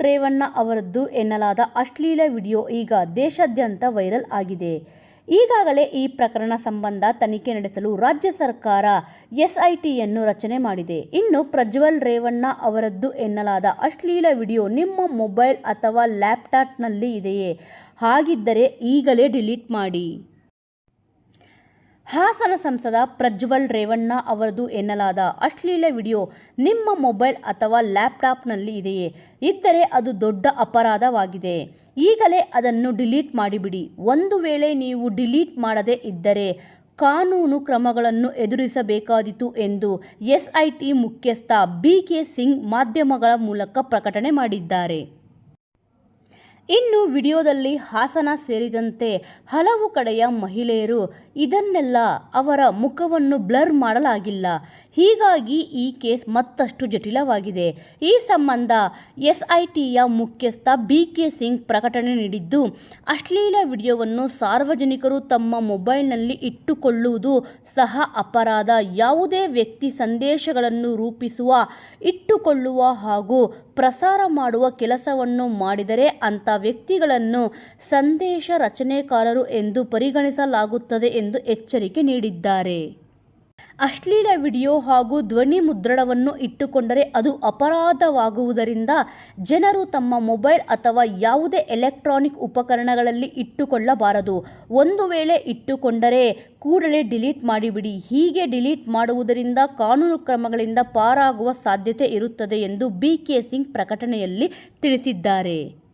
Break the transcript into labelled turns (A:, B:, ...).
A: ರೇವಣ್ಣ ಅವರದ್ದು ಎನ್ನಲಾದ ಅಶ್ಲೀಲ ವಿಡಿಯೋ ಈಗ ದೇಶಾದ್ಯಂತ ವೈರಲ್ ಆಗಿದೆ. ಈಗಾಗಲೇ ಈ ಪ್ರಕರಣ ಸಂಬಂಧ ತನಿಖೆ ನಡೆಸಲು ರಾಜ್ಯ ಸರ್ಕಾರ ಎಸ್ಐಟಿಯನ್ನು ರಚನೆ ಮಾಡಿದೆ. ಇನ್ನು ಪ್ರಜ್ವಲ್ ರೇವಣ್ಣ ಅವರದ್ದು ಎನ್ನಲಾದ ಅಶ್ಲೀಲ ವಿಡಿಯೋ ನಿಮ್ಮ ಮೊಬೈಲ್ ಅಥವಾ ಲ್ಯಾಪ್ಟಾಪ್ನಲ್ಲಿ ಇದೆಯೇ? ಹಾಗಿದ್ದರೆ ಈಗಲೇ ಡಿಲೀಟ್ ಮಾಡಿ. ಹಾಸನ ಸಂಸದ ಪ್ರಜ್ವಲ್ ರೇವಣ್ಣ ಅವರದು ಎನ್ನಲಾದ ಅಶ್ಲೀಲ ವಿಡಿಯೋ ನಿಮ್ಮ ಮೊಬೈಲ್ ಅಥವಾ ಲ್ಯಾಪ್ಟಾಪ್ನಲ್ಲಿ ಇದೆಯೇ? ಇದ್ದರೆ ಅದು ದೊಡ್ಡ ಅಪರಾಧವಾಗಿದೆ. ಈಗಲೇ ಅದನ್ನು ಡಿಲೀಟ್ ಮಾಡಿಬಿಡಿ. ಒಂದು ವೇಳೆ ನೀವು ಡಿಲೀಟ್ ಮಾಡದೇ ಇದ್ದರೆ ಕಾನೂನು ಕ್ರಮಗಳನ್ನು ಎದುರಿಸಬೇಕಾದೀತು ಎಂದು ಎಸ್ಐಟಿ ಮುಖ್ಯಸ್ಥ ಬಿಕೆ ಸಿಂಗ್ ಮಾಧ್ಯಮಗಳ ಮೂಲಕ ಪ್ರಕಟಣೆ ಮಾಡಿದ್ದಾರೆ. ಇನ್ನು ವಿಡಿಯೋದಲ್ಲಿ ಹಾಸನ ಸೇರಿದಂತೆ ಹಲವು ಕಡೆಯ ಮಹಿಳೆಯರು ಇದನ್ನೆಲ್ಲ ಅವರ ಮುಖವನ್ನು ಬ್ಲರ್ ಮಾಡಲಾಗಿಲ್ಲ. ಹೀಗಾಗಿ ಈ ಕೇಸ್ ಮತ್ತಷ್ಟು ಜಟಿಲವಾಗಿದೆ. ಈ ಸಂಬಂಧ ಎಸ್ಐಟಿಯ ಮುಖ್ಯಸ್ಥ ಬಿ ಕೆ ಸಿಂಗ್ ಪ್ರಕಟಣೆ ನೀಡಿದ್ದು, ಅಶ್ಲೀಲ ವಿಡಿಯೋವನ್ನು ಸಾರ್ವಜನಿಕರು ತಮ್ಮ ಮೊಬೈಲ್ನಲ್ಲಿ ಇಟ್ಟುಕೊಳ್ಳುವುದು ಸಹ ಅಪರಾಧ. ಯಾವುದೇ ವ್ಯಕ್ತಿ ಸಂದೇಶಗಳನ್ನು ರೂಪಿಸುವ, ಇಟ್ಟುಕೊಳ್ಳುವ ಹಾಗೂ ಪ್ರಸಾರ ಮಾಡುವ ಕೆಲಸವನ್ನು ಮಾಡಿದರೆ ಅಂಥ ವ್ಯಕ್ತಿಗಳನ್ನು ಸಂದೇಶ ರಚನೆಕಾರರು ಎಂದು ಪರಿಗಣಿಸಲಾಗುತ್ತದೆ ಎಂದು ಎಚ್ಚರಿಕೆ ನೀಡಿದ್ದಾರೆ. ಅಶ್ಲೀಲ ವಿಡಿಯೋ ಹಾಗೂ ಧ್ವನಿ ಮುದ್ರಣವನ್ನು ಇಟ್ಟುಕೊಂಡರೆ ಅದು ಅಪರಾಧವಾಗುವುದರಿಂದ ಜನರು ತಮ್ಮ ಮೊಬೈಲ್ ಅಥವಾ ಯಾವುದೇ ಎಲೆಕ್ಟ್ರಾನಿಕ್ ಉಪಕರಣಗಳಲ್ಲಿ ಇಟ್ಟುಕೊಳ್ಳಬಾರದು. ಒಂದು ವೇಳೆ ಇಟ್ಟುಕೊಂಡರೆ ಕೂಡಲೇ ಡಿಲೀಟ್ ಮಾಡಿಬಿಡಿ. ಹೀಗೆ ಡಿಲೀಟ್ ಮಾಡುವುದರಿಂದ ಕಾನೂನು ಕ್ರಮಗಳಿಂದ ಪಾರಾಗುವ ಸಾಧ್ಯತೆ ಇರುತ್ತದೆ ಎಂದು ಬಿಕೆ ಸಿಂಗ್ ಪ್ರಕಟಣೆಯಲ್ಲಿ ತಿಳಿಸಿದ್ದಾರೆ.